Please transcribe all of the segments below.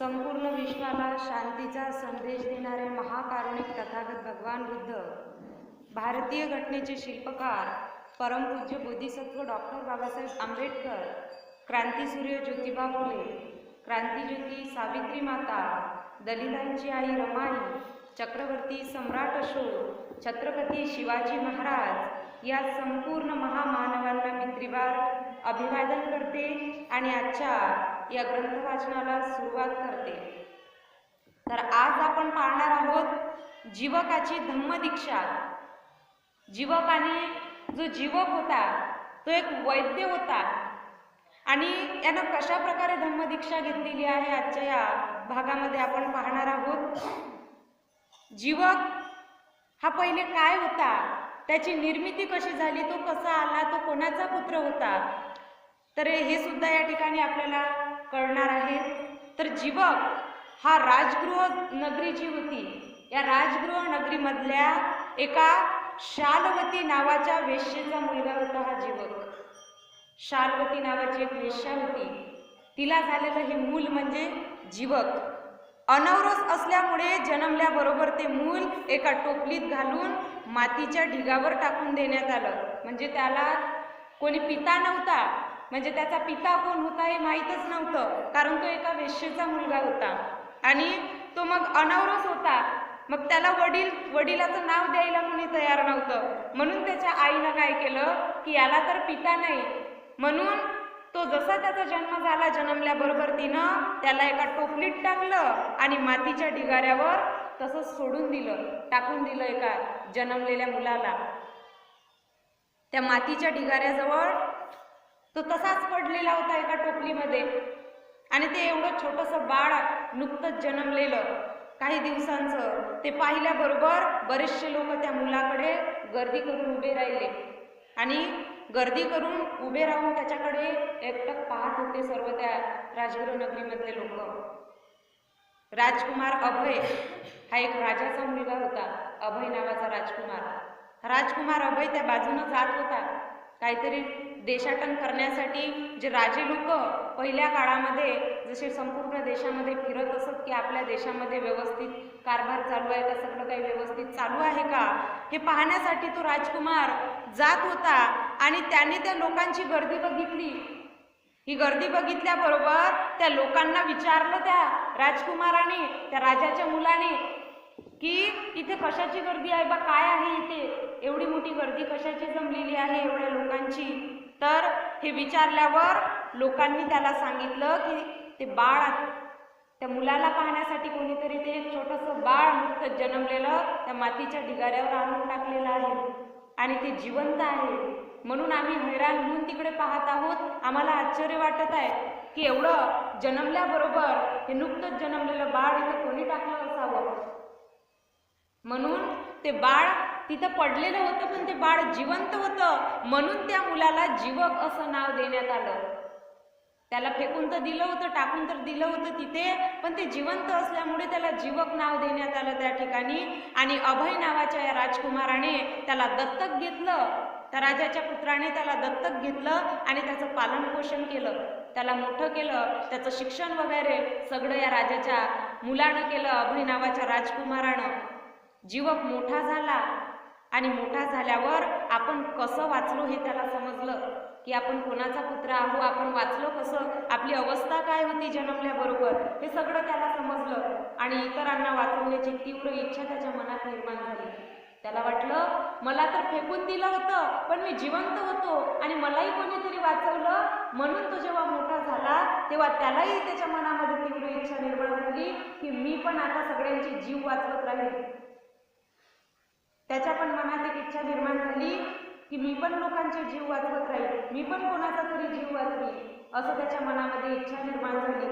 संपूर्ण विश्वाला शांतीचा संदेश देणारे महाकारुणिक तथागत भगवान बुद्ध भारतीय घटनेचे शिल्पकार परमपूज्य बोधिसत्व डॉक्टर बाबासाहेब आंबेडकर क्रांतीसूर्य ज्योतिबा फुले क्रांतीज्योती सावित्री माता दलितांची आई रमाई चक्रवर्ती सम्राट अशोक छत्रपती शिवाजी महाराज या संपूर्ण महामानवांना मी त्रिवार अभिवादन करते आणि आजच्या या ग्रंथ वाचनाला सुरुवात करते. तर आज आपण पाहणार आहोत जीवकाची धम्मदीक्षा. जीवकाने जो जीवक होता तो एक वैद्य होता. आणि यानं कशा प्रकारे धम्मदीक्षा घेतलेली आहे आजच्या या भागामध्ये आपण पाहणार आहोत. जीवक हा पहिले काय होता? त्याची निर्मिती कशी झाली? तो कसा आला? तो कोणाचा पुत्र होता? तर हे सुद्धा या ठिकाणी आपल्याला कळणार आहे तर जीवक हा राजगृह नगरी जी होती. या राजगृह नगरीमधल्या एका शालवती नावाच्या वेश्येचा मुलगा होता हा जीवक. शालवती नावाची एक वेश्या होती. तिला झालेलं हे मूल म्हणजे जीवक. अनवरस असल्यामुळे जन्मल्याबरोबर ते मूल एका टोपलीत घालून मातीच्या ढिगावर टाकून देण्यात आलं. म्हणजे त्याला कोणी पिता नव्हता म्हणजे त्याचा पिता कोण होता हे माहीतच नव्हतं कारण तो एका वेश्येचा मुलगा होता. आणि तो मग अनवरस होता. मग त्याला वडील वडिलाचं नाव द्यायला कोणी तयार नव्हतं. म्हणून त्याच्या आईनं काय केलं की याला तर पिता नाही. म्हणून तो जसा त्याचा जन्म झाला जन्मल्याबरोबर तिनं त्याला एका टोपलीत टाकलं आणि मातीच्या ढिगाऱ्यावर तसंच सोडून दिलं. टाकून दिलं एका जन्मलेल्या मुलाला. त्या मातीच्या ढिगाऱ्याजवळ तो तसाच पडलेला होता एका टोपलीमध्ये. आणि ते एवढं छोटंसं बाळ नुकतंच जन्मलेलं काही दिवसांचं ते पाहिल्याबरोबर बरेचसे लोक त्या मुलाकडे गर्दी करून उभे राहिले. आणि गर्दी करून उभे राहून त्याच्याकडे एकटक पाहत होते सर्व त्या राजगृहनगरीमधले लोक. राजकुमार अभय हा एक राजाचा मुलगा होता अभय नावाचा राजकुमार. राजकुमार अभय त्या बाजूनं जात होता. काहीतरी देशाटन करण्यासाठी जे राजे लोक पहिल्या काळामध्ये जसे संपूर्ण देशामध्ये फिरत असत की आपल्या देशामध्ये व्यवस्थित कारभार चालू आहे का सगळं काही व्यवस्थित चालू आहे का हे पाहण्यासाठी तो राजकुमार जात होता आणि त्याने त्या लोकांची गर्दी बघितली. ही गर्दी बघितल्याबरोबर त्या लोकांना विचारलं त्या राजकुमाराने त्या राजाच्या मुलाने की इथे कशाची गर्दी आहे? बा काय आहे इथे? एवढी मोठी गर्दी कशाची जमलेली आहे एवढ्या लोकांची? तर हे विचारल्यावर लोकांनी त्याला सांगितलं की ते बाळ त्या मुलाला पाहण्यासाठी कोणीतरी ते एक छोटंसं बाळ नुकतंच जन्मलेलं त्या मातीच्या ढिगाऱ्यावर आणून टाकलेलं आहे. आणि ते जिवंत आहे. म्हणून आम्ही हैराण होऊन तिकडे पाहत आहोत. आम्हाला आश्चर्य वाटत आहे की एवढं जन्मल्याबरोबर हे नुकतंच जन्मलेलं बाळ इथे कोणी टाकलं असावं? म्हणून ते बाळ तिथं पडलेलं होतं पण ते बाळ जिवंत होतं. म्हणून त्या मुलाला जीवक असं नाव देण्यात आलं. त्याला फेकून तर दिलं होतं टाकून तर दिलं होतं तिथे पण ते जिवंत असल्यामुळे त्याला जीवक नाव देण्यात आलं त्या ठिकाणी. आणि अभय नावाच्या या राजकुमाराने त्याला दत्तक घेतलं. त्या राजाच्या पुत्राने त्याला दत्तक घेतलं आणि त्याचं पालन पोषण केलं. त्याला मोठं केलं त्याचं शिक्षण वगैरे सगळं या राजाच्या मुलानं केलं अभय नावाच्या राजकुमारानं. जीवक मोठा झाला आणि मोठा झाल्यावर आपण कसं वाचलो हे त्याला समजलं की आपण कोणाचा पुत्र आहो आपण वाचलो कसं आपली अवस्था काय होती जन्मल्याबरोबर हे सगळं त्याला समजलं आणि इतरांना वाचवण्याची तीव्र इच्छा त्याच्या मनात निर्माण झाली. त्याला वाटलं मला तर फेकून दिलं होतं पण मी जिवंत होतो आणि मलाही कोणीतरी वाचवलं. म्हणून तो जेव्हा मोठा झाला तेव्हा त्यालाही त्याच्या मनामध्ये तीव्र इच्छा निर्माण झाली की मी पण आता सगळ्यांची जीव वाचवत राहील त्याच्या पण मनात एक इच्छा निर्माण झाली की मी पण लोकांचे जीव वाचवत राहील. मी पण कोणाचा तरी जीव वाचवी असं त्याच्या मनामध्ये इच्छा निर्माण झाली.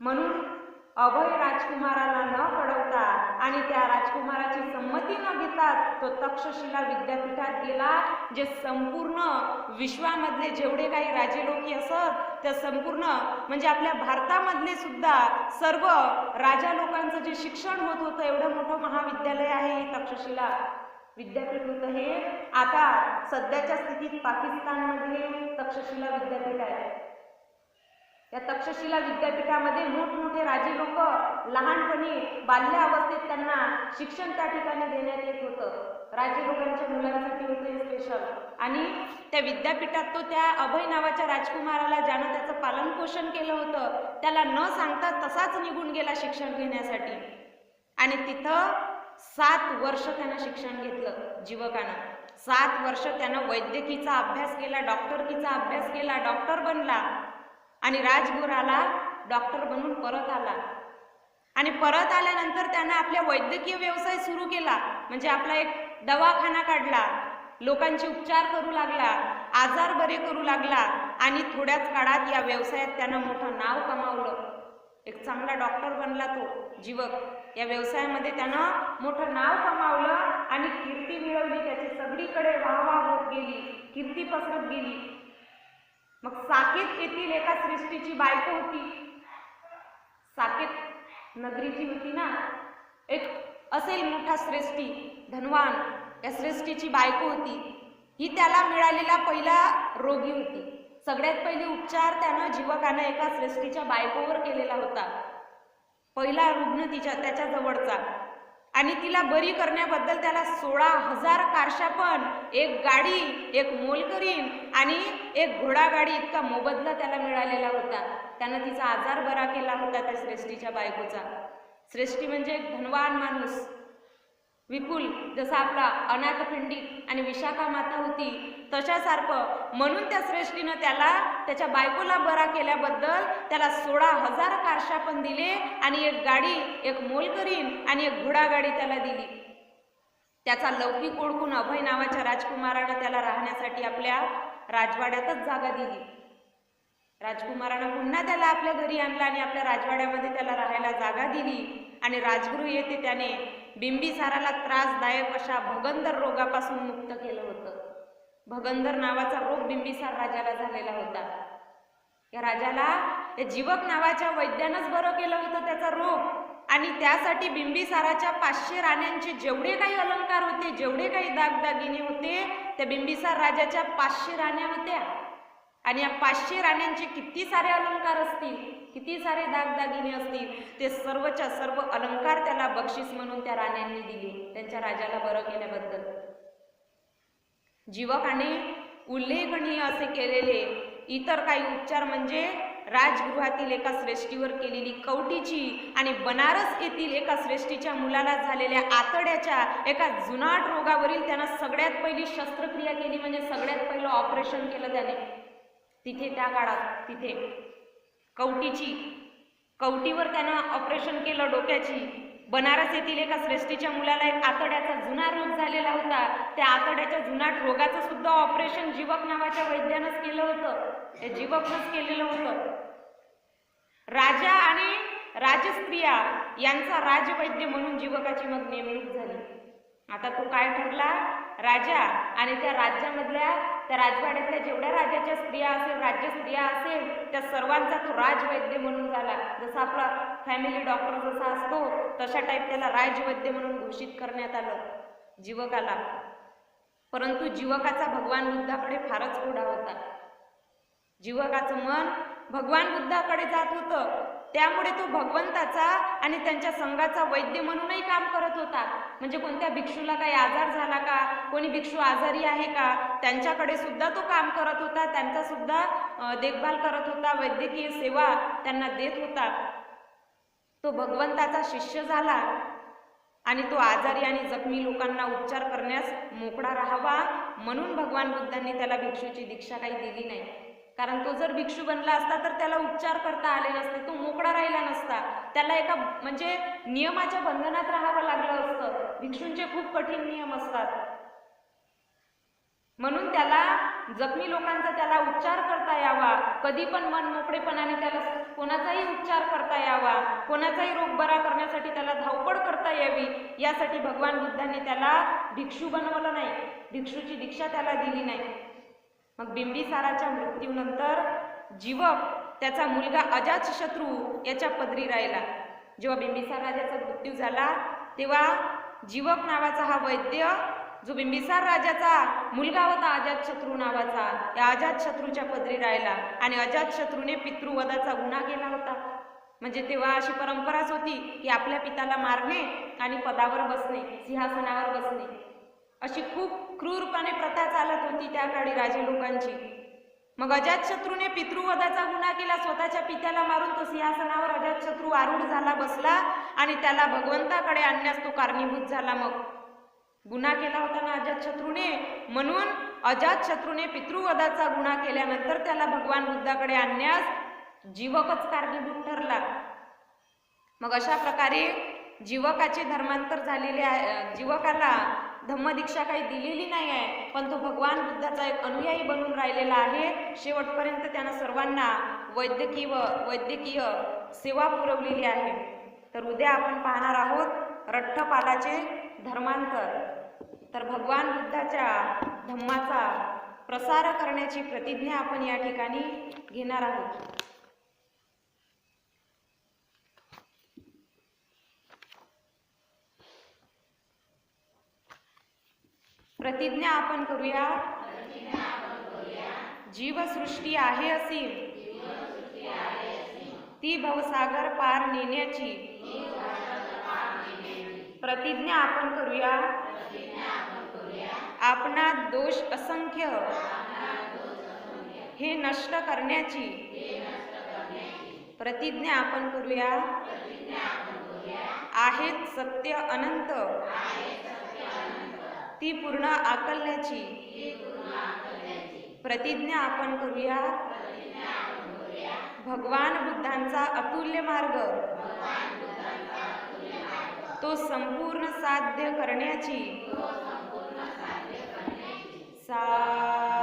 म्हणून अभय राजकुमाराला न कळवता आणि त्या राजकुमाराची संमती न घेतात तो तक्षशिला विद्यापीठात गेला जे संपूर्ण विश्वामधले जेवढे काही राजे लोकी असत त्या संपूर्ण म्हणजे आपल्या भारतामधले सुद्धा सर्व राजा लोकांचं जे शिक्षण होत होतं एवढं मोठं महाविद्यालय आहे तक्षशिला विद्यापीठ होतं हे. आता सध्याच्या स्थितीत पाकिस्तानमध्ये तक्षशिला विद्यापीठ आहे. या तक्षशिला विद्यापीठामध्ये मोठमोठे राजे लोक लहानपणी बाल्य अवस्थेत त्यांना शिक्षण त्या ठिकाणी देण्यात येत होतं. राजे लोकांच्या मुलांसाठी होतं हे स्पेशल आणि त्या विद्यापीठात तो त्या अभय नावाच्या राजकुमाराला ज्यानं त्याचं पालनपोषण केलं होतं त्याला न सांगता तसाच निघून गेला शिक्षण घेण्यासाठी. आणि तिथं सात वर्ष त्यानं शिक्षण घेतलं जीवकानं. सात वर्ष त्यानं वैद्यकीचा अभ्यास केला डॉक्टरकीचा अभ्यास केला डॉक्टर बनला. आणि राजगुराला डॉक्टर बनून परत आला. आणि परत आल्यानंतर त्यानं आपल्या वैद्यकीय व्यवसाय सुरू केला. म्हणजे आपला एक दवाखाना काढला. लोकांचे उपचार करू लागला. आजार बरे करू लागला. आणि थोड्याच काळात या व्यवसायात त्यानं मोठं नाव कमावलं. एक चांगला डॉक्टर बनला तो जीवक. या व्यवसायामध्ये त्यानं मोठं नाव कमावलं आणि कीर्ती मिळवली. त्याची सगळीकडे वाहवा होत गेली. कीर्ती पसरत गेली. मग साकेत येथील एका सृष्टीची बायको होती. साकेत नगरीची होती ना. एक असेल मोठा श्रेष्ठी धनवान या श्रेष्ठीची बायको होती. ही त्याला मिळालेला पहिला रोगी होती. सगळ्यात पहिले उपचार त्यानं जीवकानं एका श्रेष्ठीच्या बायकोवर केलेला होता. पहिला रुग्ण तिच्या त्याच्या जवळचा. आणि तिला बरी करण्याबद्दल त्याला सोळा हजार कारशा पण एक गाडी एक मोलकरीन आणि एक घोडागाडी इतका मोबदला त्याला मिळालेला होता. त्यानं तिचा आजार बरा केला होता त्या श्रेष्ठीच्या बायकोचा. श्रेष्ठी म्हणजे एक धनवान माणूस. विपुल जसा आपला अनाथपिंडी आणि विशाखा माता होती तशासारखं म्हणून त्या श्रेष्ठीनं त्याला त्याच्या बायकोला बरा केल्याबद्दल त्याला सोळा हजार कारशा पण दिले आणि एक गाडी एक मोलकरीन आणि एक घोडागाडी त्याला दिली. त्याचा लौकिक ओळखून अभय नावाच्या राजकुमारानं त्याला राहण्यासाठी आपल्या राजवाड्यातच जागा दिली. राजकुमारानं पुन्हा त्याला आपल्या घरी आणला आणि आपल्या राजवाड्यामध्ये त्याला राहायला जागा दिली. आणि राजगुरू येथे त्याने बिंबिसाराला त्रासदायक अशा भगंदर रोगापासून मुक्त केलं होतं. भगंदर नावाचा रोग बिंबिसार राजाला झालेला होता. या राजाला या जीवक नावाच्या वैद्यानंच बरं केलं होतं त्याचा रोग. आणि त्यासाठी बिंबिसाराच्या पाचशे राण्यांचे जेवढे काही अलंकार होते जेवढे काही दागदागिने होते त्या बिंबिसार राजाच्या पाचशे राण्या होत्या. आणि या पाचशे राण्यांचे किती सारे अलंकार असतील किती सारे दागदागिने असतील ते सर्वच्या सर्व अलंकार त्याला बक्षीस म्हणून त्या राण्यांनी दिले. त्यांच्या राजाला बरं केल्याबद्दल. जीवकाने उल्लेखनीय असे केलेले इतर काही उपचार म्हणजे राजगृहातील एका श्रेष्ठीवर केलेली कवटीची आणि बनारस येथील एका श्रेष्ठीच्या मुलाला झालेल्या आतड्याच्या एका जुनाट रोगावरील त्यानं सगळ्यात पहिली शस्त्रक्रिया केली म्हणजे सगळ्यात पहिलं ऑपरेशन केलं त्याने. तिथे त्या काळात तिथे. कवटीची. कवटीवर त्यानं ऑपरेशन केलं डोक्याची. बनारस येथील एका श्रेष्ठीच्या मुलाला एक आतड्याचा जुना रोग झालेला होता. त्या आतड्याच्या जुनाट रोगाचं सुद्धा ऑपरेशन जीवक नावाच्या वैद्यानंच केलं होतं. ते जीवकनंच केलेलं होतं. राजा आणि राजस्त्रिया यांचा राजवैद्य म्हणून जीवकाची मग नेमणूक झाली. आता तो काय ठरला? राजा. आणि त्या राज्यामधल्या त्या राजवाड्यातल्या जेवढ्या राजाच्या स्त्रिया असेल राज्य स्त्रिया असेल त्या सर्वांचा तो राजवैद्य म्हणून झाला. जसा आपला फॅमिली डॉक्टर जसा असतो तशा टाईप त्याला राजवैद्य म्हणून घोषित करण्यात आलं. जीवकाला. परंतु जीवकाचा भगवान बुद्धाकडे फारच ओढा होता. जीवकाचं मन भगवान बुद्धाकडे जात होतं. त्यामुळे तो भगवंताचा आणि त्यांच्या संघाचा वैद्य म्हणूनही काम करत होता. म्हणजे कोणत्या भिक्षूला काही आजार झाला का? कोणी भिक्षू आजारी आहे का? त्यांच्याकडे सुद्धा तो काम करत होता. त्यांचा सुद्धा देखभाल करत होता. वैद्यकीय सेवा त्यांना देत होता. तो भगवंताचा शिष्य झाला आणि तो आजारी आणि जखमी लोकांना उपचार करण्यास मोकळा राहावा म्हणून भगवान बुद्धांनी त्याला भिक्षूची दीक्षा काही दिली नाही. कारण तो जर भिक्षू बनला असता तर त्याला उपचार करता आले नसते तो मोकळा राहिला नसता. त्याला एका म्हणजे नियमाच्या बंधनात राहावं लागलं असतं. भिक्षूंचे खूप कठीण नियम असतात. म्हणून त्याला जखमी लोकांचा त्याला उपचार करता यावा. कधी पण मन मोकळेपणाने त्याला कोणाचाही उपचार करता यावा. कोणाचाही रोग बरा करण्यासाठी त्याला धावपळ करता यावी. यासाठी भगवान बुद्धाने त्याला भिक्षू बनवलं नाही. भिक्षूची दीक्षा त्याला दिली नाही. मग बिंबिसाराच्या मृत्यूनंतर जीवक त्याचा मुलगा अजातशत्रू याच्या पदरी राहिला. जेव्हा बिंबिसार राजाचा मृत्यू झाला तेव्हा जीवक नावाचा हा वैद्य जो बिंबिसार राजाचा मुलगा होता अजातशत्रू नावाचा त्या अजातशत्रूच्या पदरी राहिला आणि अजातशत्रूने पितृवधाचा गुन्हा केला होता. म्हणजे तेव्हा अशी परंपराच होती की आपल्या पिताला मारणे आणि पदावर बसणे सिंहासनावर बसणे. अशी खूप क्रूरपणे प्रथा चालत होती त्या काळी राजे लोकांची. मग अजातशत्रूने पितृवधाचा गुन्हा केला स्वतःच्या पित्याला मारून तो सिंहासनावर अजातशत्रू आरूढ झाला बसला आणि त्याला भगवंताकडे आणण्यास तो कारणीभूत झाला मग. गुन्हा केला होता ना अजातशत्रूने म्हणून अजातशत्रूने पितृवधाचा गुन्हा केल्यानंतर त्याला भगवान बुद्धाकडे आणण्यास जीवकच कारणीभूत ठरला. मग अशा प्रकारे जीवकाचे धर्मांतर झालेले आहे. जीवकाला धम्मदीक्षा काही दिलेली नाही आहे पण तो भगवान बुद्धाचा एक अनुयायी बनून राहिलेला आहे. शेवटपर्यंत त्यानं सर्वांना वैद्यकीय वैद्यकीय सेवा पुरवलेली आहे. तर उद्या आपण पाहणार आहोत रठ्ठपालाचे धर्मांतर. तर भगवान बुद्धाच्या धम्माचा प्रसार करण्याची प्रतिज्ञा आपण या ठिकाणी घेणार आहोत. प्रतिज्ञा आपण करूया. जीवसृष्टी आहे अशी ती भवसागर पार नेण्याची. प्रतिज्ञा आपण करूया. आपणात दोष असंख्य. हे नष्ट करण्याची. प्रतिज्ञा आपण करूया. आहेत सत्य अनंत. ती पूर्ण आकलण्याची. प्रतिज्ञा आपण करूया. भगवान बुद्धांचा अतुल्य मार्ग. तो संपूर्ण साध्य करण्याची. सा